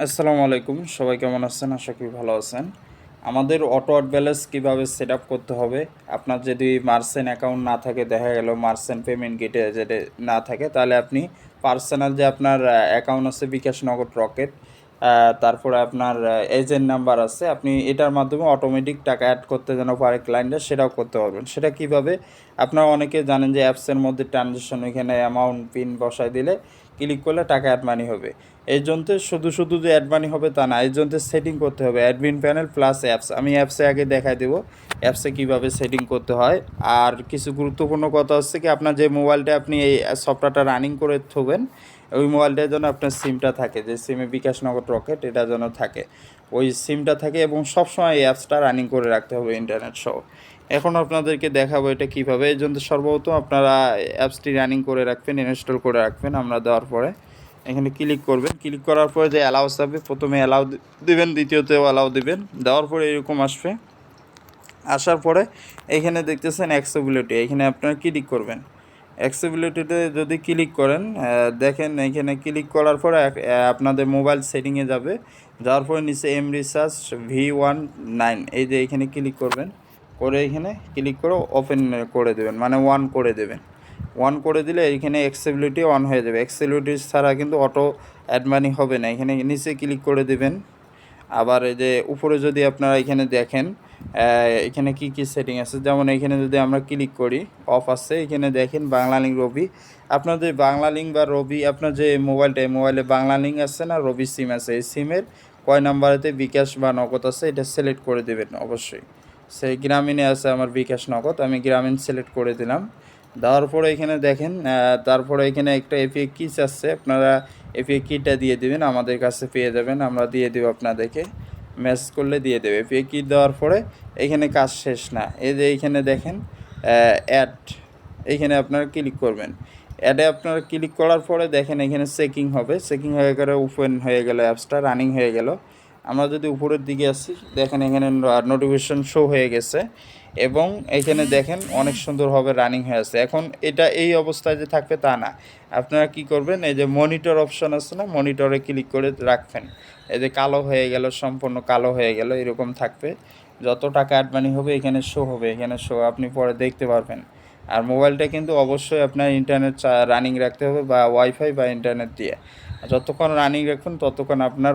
আসসালামু আলাইকুম সবাই কেমন আছেন? আশা করি ভালো আছেন। আমাদের অটো আট ব্যালেন্স কীভাবে সেট আপ করতে হবে? আপনার যদি মার্সেন অ্যাকাউন্ট না থাকে, দেখা গেল মার্সেন পেমেন্ট গেটে যেটা না থাকে, তাহলে আপনি পার্সোনাল যে আপনার অ্যাকাউন্ট আছে বিকাশ নগদ রকেট তারপরে আপনার এজেন্ট নাম্বার আছে। আপনি এটার মাধ্যমে অটোমেটিক টাকা অ্যাড করতে যেন পারে ক্লায়েন্টরা সেটাও করতে পারবেন। সেটা কীভাবে? আপনারা অনেকে জানেন যে অ্যাপসের মধ্যে ট্রানজ্যাকশন এখানে অ্যামাউন্ট পিন বসায় দিলে ক্লিক করলে টাকা অ্যাড মানি হবে। এই জন্যে শুধু শুধু যে অ্যাড মানি হবে তা না এই জন্যে সেটিং করতে হবে। অ্যাডমিন প্যানেল প্লাস অ্যাপস আমি অ্যাপসে আগে দেখাই দেবো অ্যাপসে কীভাবে সেটিং করতে হয়। আর কিছু গুরুত্বপূর্ণ কথা হচ্ছে কি, আপনার যে মোবাইলটা আপনি এই সফটওয়্যারটা রানিং করে থবেন ওই মোবাইলটার যেন আপনার সিমটা থাকে, যে সিমে বিকাশ নগর রকেট এটা যেন থাকে। ওই সিমটা থাকে এবং সবসময় এই অ্যাপসটা রানিং করে রাখতে হবে ইন্টারনেট সহ। এখন আপনাদেরকে দেখাবো এটা কীভাবে। এই জন্য সর্বপ্রথম আপনারা অ্যাপসটি রানিং করে রাখবেন, ইনস্টল করে রাখবেন আমরা দেওয়ার পরে। এখানে ক্লিক করবেন। ক্লিক করার পরে যে অ্যালাউস হবে প্রথমে অ্যালাউ দিবেন, দ্বিতীয়তেও অ্যালাউ দিবেন। দেওয়ার পরে এরকম আসবে। আসার পরে এখানে দেখতেছেন অ্যাক্সেবিলিটি এখানে আপনারা ক্লিক করবেন। অ্যাক্সেবিলিটিতে যদি ক্লিক করেন দেখেন এখানে ক্লিক করার পরে আপনাদের মোবাইল সেটিংয়ে যাবে। যাওয়ার পরে নিচে M research V one nine এই যে এখানে ক্লিক করবেন। করে এখানে ক্লিক করে ওপেন করে দেবেন মানে ওয়ান করে দেবেন। ওয়ান করে দিলে এখানে এক্সেবিলিটি অন হয়ে যাবে। এক্সেবিলিটি ছাড়া কিন্তু অটো অ্যাড মানি হবে না। এখানে নিচে ক্লিক করে দেবেন। আবার এই যে উপরে যদি আপনারা এখানে দেখেন এখানে কি কি সেটিং আছে? যেমন এখানে যদি আমরা ক্লিক করি অফ আছে। এখানে দেখেন বাংলা লিঙ্ক রবি। আপনাদের বাংলা লিঙ্ক বা রবি, আপনার যে মোবাইলটা মোবাইলে বাংলা লিঙ্ক আছে না, রবি সিম আছে। এই সিমের কয় নাম্বারেতে বিকাশ বা নগদ আছে, এটা সিলেক্ট করে দেবেন অবশ্যই। সেই গ্রামীণে আছে আমার বিকাশ নগদ, আমি গ্রামীণ সিলেক্ট করে দিলাম। দেওয়ার পরে এখানে দেখেন তারপরে এখানে একটা এপিএ কিস আছে। আপনারা এপিএ কিটা দিয়ে দিবেন, আমাদের কাছে পেয়ে যাবেন। আমরা দিয়ে দেবো আপনাদেরকে। মেসেজ করলে দিয়ে দেবে। পে কি দেওয়ার পরে এখানে কাজ শেষ না। এই যে এইখানে দেখেন অ্যাড এইখানে আপনারা ক্লিক করবেন। অ্যাডে আপনারা ক্লিক করার পরে দেখেন এখানে চেকিং হবে। চেকিং হয়ে গেলে ওপেন হয়ে গেল অ্যাপসটা রানিং হয়ে গেল। আমরা যদি উপরের দিকে আসি, দেখেন এখানে নোটিফিকেশন শো হয়ে গেছে এবং এখানে দেখেন অনেক সুন্দরভাবে রানিং হয়ে আছে। এখন এটা এই অবস্থায় যে থাকবে তা না। আপনারা কি করবেন, এই যে মনিটর অপশন আছে না মনিটরে ক্লিক করে রাখবেন। এই যে কালো হয়ে গেল, সম্পূর্ণ কালো হয়ে গেল, এরকম থাকবে। যত টাকা অ্যাডমানি হবে, এখানে শো হবে, এখানে শো আপনি পরে দেখতে পারবেন। আর মোবাইলটা কিন্তু অবশ্যই আপনার ইন্টারনেট রানিং রাখতে হবে বা ওয়াইফাই বা ইন্টারনেট দিয়ে। যতক্ষণ রানিং রাখুন ততক্ষণ আপনার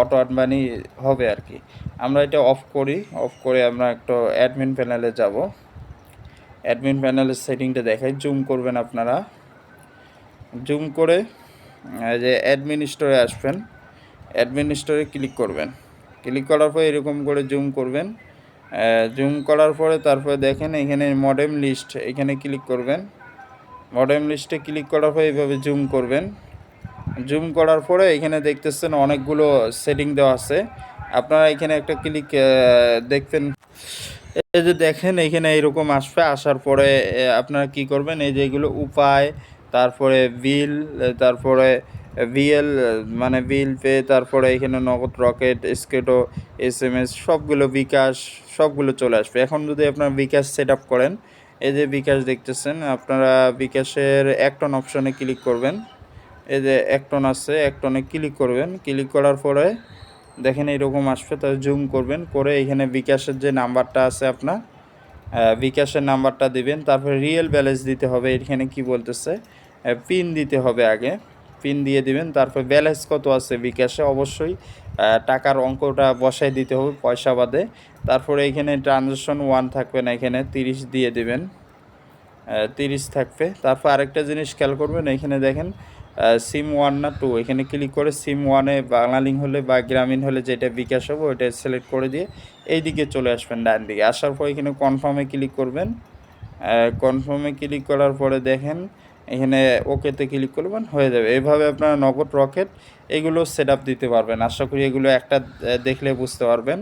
অটো অ্যাডমানি হবে আর কি। আমরা এটা অফ করি অফ করে আমরা একটু অ্যাডমিন প্যানেলে যাব। অ্যাডমিন প্যানেলের সেটিংটা দেখাই জুম করবেন আপনারা। জুম করে যে অ্যাডমিন স্টোরে আসবেন অ্যাডমিন স্টোরে ক্লিক করবেন। ক্লিক করার পর এরকম করে জুম করবেন। জুম করার পরে তারপরে দেখেন এখানে মডেম লিস্ট এখানে ক্লিক করবেন। মডেম লিস্টে ক্লিক করার পর এইভাবে জুম করবেন। জুম করার পরে এখানে দেখতেছেন অনেকগুলো সেটিং দেওয়া আছে। আপনারা এখানে একটা ক্লিক দেখতেন। এই যে দেখেন, এখানে এরকম আসবে। আসার পরে আপনারা কি করবেন? এই যে এগুলো উপায়, তারপরে বিল, তারপরে ভিএল মানে বিল পে, তারপরে এখানে নগদ রকেট, স্কেটো এস এম এস সবগুলো বিকাশ, সবগুলো চলে আসবে। এখন যদি আপনার বিকাশ সেট আপ করেন, এই যে বিকাশ দেখতেছেন, আপনারা বিকাশের একটন অপশনে ক্লিক করবেন। এই যে একটন আছে, একটনে ক্লিক করবেন। ক্লিক করার পরে দেখেন এরকম আসবে তাহলে জুম করবেন, করে এখানে বিকাশের যে নাম্বারটা আছে আপনার বিকাশের নাম্বারটা দিবেন। তারপরে রিয়েল ব্যালেন্স দিতে হবে, এখানে কি বলতেছে পিন দিতে হবে আগে। পিন দিয়ে দিবেন, তারপর ব্যালেন্স কত আছে বিকাশে? অবশ্যই টাকার অঙ্কটা বসাই দিতে হবে পয়সা বাদে। তারপরে এখানে ট্রানজ্যাকশন ওয়ান থাকবে না, এখানে তিরিশ দিয়ে দিবেন তিরিশ থাকবে। তারপর আরেকটা জিনিস খেয়াল করবেন, এখানে দেখেন সিম ওয়ান না টু এখানে ক্লিক করে সিম ওয়ানে বাংলা লিঙ্ক হলে বা গ্রামীণ হলে যেটা বিকাশ হবে, ওইটা সিলেক্ট করে দিয়ে এই দিকে চলে আসবেন ডান দিকে। আসার পর এখানে কনফার্মে ক্লিক করবেন। কনফার্মে ক্লিক করার পরে দেখেন এখানে ওকেতে ক্লিক করবেন, হয়ে যাবে। এভাবে আপনারা নগদ রকেট এগুলো সেট দিতে পারবেন। আশা করি এগুলো একটা দেখলে বুঝতে পারবেন।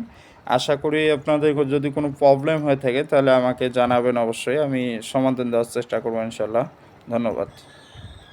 আশা করি আপনাদের যদি কোনো প্রবলেম হয়ে থাকে তাহলে আমাকে জানাবেন অবশ্যই। আমি সমাধান দেওয়ার চেষ্টা করব ইনশাল্লাহ ধন্যবাদ।